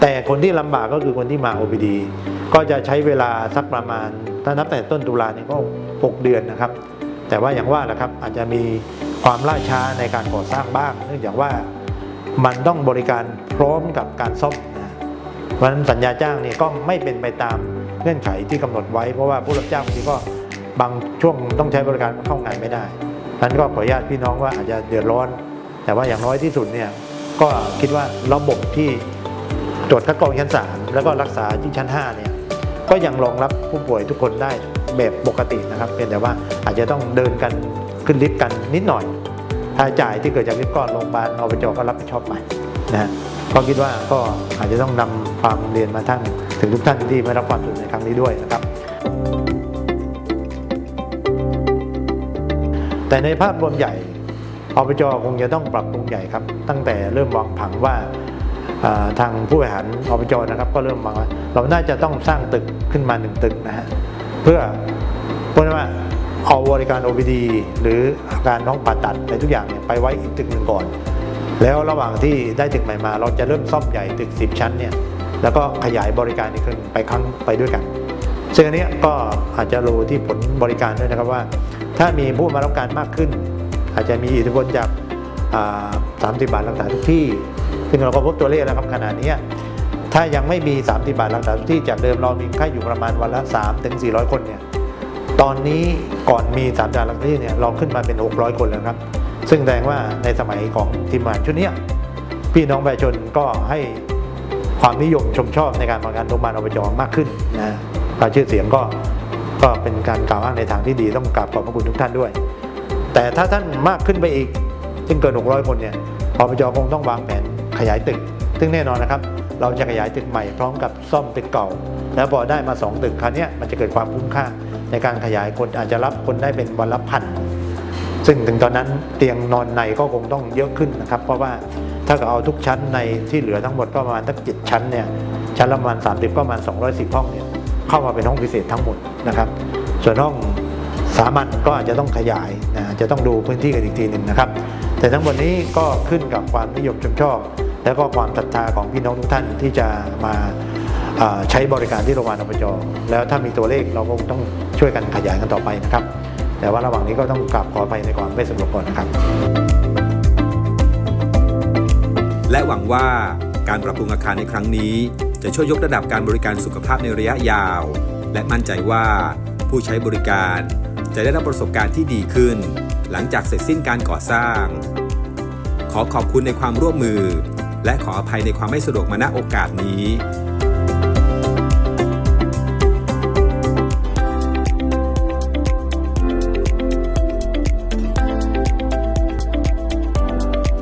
แต่คนที่ลำบากก็คือคนที่มา OPD ก็จะใช้เวลาสักประมาณ ถ้านับแต่ต้นตุลาเนี่ยก็ 6 เดือนนะครับ แต่ว่าอย่างว่าแหละครับอาจจะมีความล่าช้าในการก่อสร้างบ้าง เนื่องจากว่ามันต้องบริการพร้อมกับการซ่อมนะเพราะฉะนั้นสัญญาจ้างเนี่ยก็ไม่เป็นไปตามเงื่อนไขที่กำหนดไว้ เพราะว่าผู้รับจ้างบางทีก็บางช่วงต้องใช้บริการเข้างานไม่ได้นั้นก็ขออนุญาตพี่น้องว่าอาจจะเดือดร้อน แต่ว่าอย่างน้อยที่สุดเนี่ยก็คิดว่าระบบที่ ตรวจคัดกรองชั้น 3 แล้วก็รักษาที่ชั้น5เนี่ยก็ยังรองรับผู้ป่วยทุกคนได้แบบปกตินะครับเพียงแต่ว่าอาจจะต้องเดินกันขึ้นลิฟต์กันนิดหน่อยค่าใช้จ่ายที่เกิดจากลิฟต์ก็โรงพยาบาลอบจก็รับผิดชอบไปนะฮะก็คิดว่าก็อาจจะต้องนำความเรียนมาทั้งถึงทุกท่านที่ไม่รับความสุขในครั้งนี้ด้วยนะครับ แต่ในภาพรวมใหญ่อบจคงจะต้องปรับปรุงใหญ่ครับ ตั้งแต่เริ่มวางผังว่า ทางผู้บริหารอบจนะครับ ก็เริ่มวางว่าเราน่าจะต้องสร้างตึกขึ้นมาหนึ่งตึกนะฮะเพื่อเพราะว่าเอาบริการ OPD หรืออาการห้องผ่าตัดอะไรทุกอย่างเนี่ยไปไว้อีกตึกหนึ่งก่อน แล้วระหว่างที่ได้ตึกใหม่มา เราจะเริ่มซ่อมใหญ่ตึก 10 ชั้นเนี่ยแล้วก็ขยายบริการอีกขึ้นไปครั้งไปด้วยกันซึ่งอันนี้ก็อาจจะรู้ที่ผลบริการด้วยนะครับว่า ถ้ามีผู้มารับการมากขึ้น อาจจะมีอิทธิพลจากอ่า30 บาทรักษาทุกที่ ซึ่งเราก็พบตัวเลขแล้วครับขนาดนี้ถ้ายังไม่มี 30 บาทรักษาทุกที่จากเดิมเรามีไข้อยู่ประมาณวันละ 3 ถึง 400 คนเนี่ยตอนนี้ก่อนมี3บาทรักษาทุกที่เนี่ยเราขึ้นมาเป็น 600 คนแล้วครับ ซึ่งแสดงว่าในสมัยของทีมงานชุดนี้พี่น้องประชาชนก็ให้ความนิยมชมชอบในการบริการโรงพยาบาลอบจมากขึ้นนะการชื่อเสียงก็ก็เป็นการกล่าวอ้างในทางที่ดีต้องกราบขอบพระคุณทุกท่านด้วย แต่ถ้าท่านมากขึ้นไปอีกซึ่งเกิน 600 คนเนี่ยอบจคงต้องวางแผน ขยายตึก ซึ่งแน่นอนนะครับ เราจะขยายตึกใหม่พร้อมกับซ่อมตึกเก่า แล้วพอได้มา 2 ตึกคราวนี้มันจะเกิดความคุ้มค่า ในการขยายคนอาจจะรับคนได้เป็นวันละพันซึ่งถึงตอนนั้นเตียงนอนในก็คงต้องเยอะขึ้นนะครับ เพราะว่าถ้าเกิดเอาทุกชั้นในที่เหลือทั้งหมดก็ประมาณสักเจ็ดชั้นเนี่ยชั้นละประมาณ 30 ก็ประมาณ 210 ห้องเนี่ยเข้ามาเป็นห้องพิเศษทั้งหมดนะครับส่วนห้องสามัญก็อาจจะต้องขยายนะจะต้องดูพื้นที่กันอีกทีหนึ่งนะครับ แต่ทั้งหมดนี้ก็ขึ้นกับความนิยมชมชอบ แล้วก็ความศรัทธาของพี่น้องทุกท่านที่จะมาาใช้บริการที่โรงพยาบาลอบจแล้วถ้ามีตัวเลขเราก็คงต้องช่วยกันขยายกันต่อไปนะครับ แต่ว่าระหว่างนี้ก็ต้องกราบขออภัยในความไม่สะดวกก่อนนะครับ และหวังว่าการปรับปรุงอาคารในครั้งนี้ จะช่วยยกระดับการบริการสุขภาพในระยะยาว และมั่นใจว่าผู้ใช้บริการจะได้รับประสบการณ์ที่ดีขึ้น หลังจากเสร็จสิ้นการก่อสร้าง ขอขอบคุณในความร่วมมือ และขออภัยในความไม่สะดวกมาณโอกาสนี้